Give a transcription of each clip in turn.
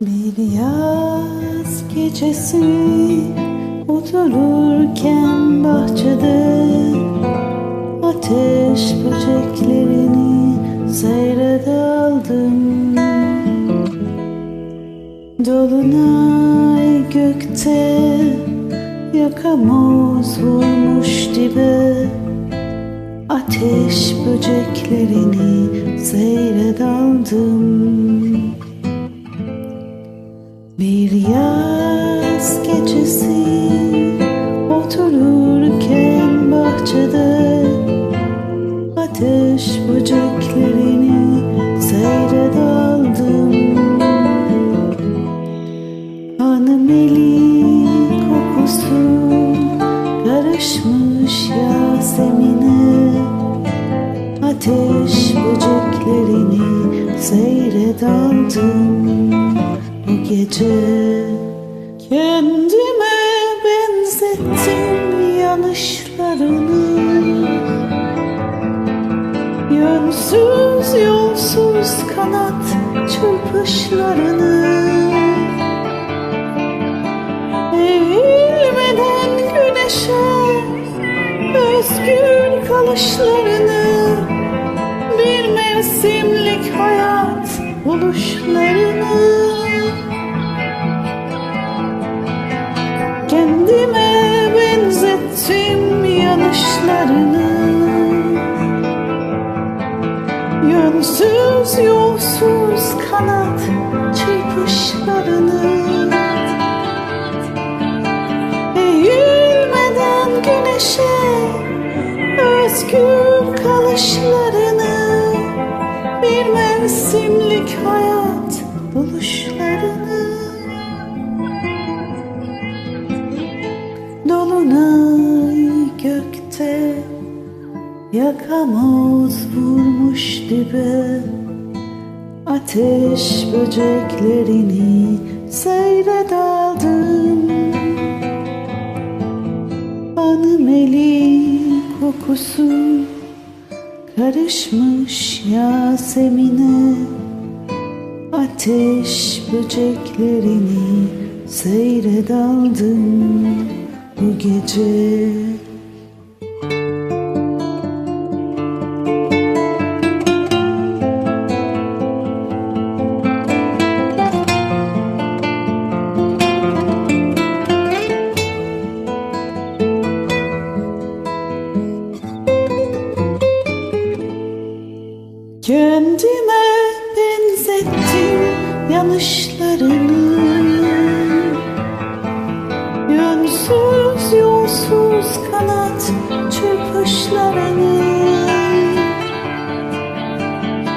Bir yaz gecesi otururken bahçede ateş böceklerini seyredaldım. Dolunay gökte yakamoz vurmuş dibe Ateş böceklerini seyredaldım. Bir yaz gecesi otururken bahçede ateş böceklerini seyredaldım. Hanım eli kokusu karışmış Yasemin'e Ateş böceklerini seyredaldım bu gece Kendime benzettim yanışlarını Yönsüz yolsuz kanat çırpışlarını. Eğilmeden güneşe özgür kalışlarını. Bir mevsimlik hayat buluşlarını Kendime benzettim yanışlarını Yönsüz yolsuz kanat çırpışlarını. Eğilmeden güneşe özgür kalışlarını buluşlarını Dolunay gökte Yakamoz vurmuş dibe. Ateş böceklerini seyredaldım Hanım eli kokusu karışmış Yasemin'e Ateş böceklerini seyredaldım bu gece. Kendime benzettim yanışlarını Yönsüz yolsuz kanat çırpışlarını.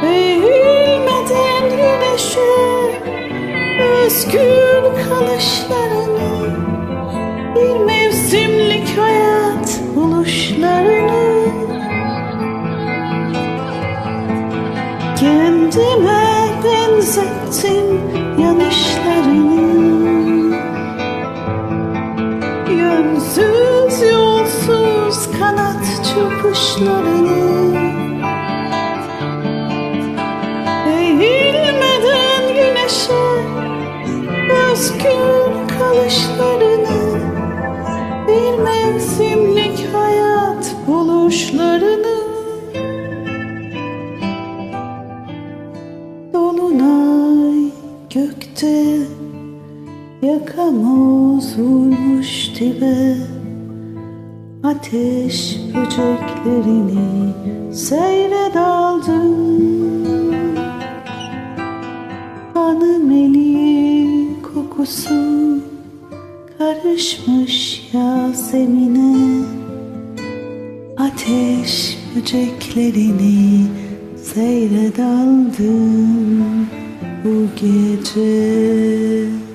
Eğilmeden güneşe özgür kalışlarını Bir mevsimlik hayat buluşlarını. Kendime benzettim yanışlarını Yönsüz yolsuz kanat çırpışlarını Yakamoz vurmuş dibe Ateş böceklerini seyredaldım Hanım eli kokusu karışmış Yasemin'e Ateş böceklerini seyredaldım bu gece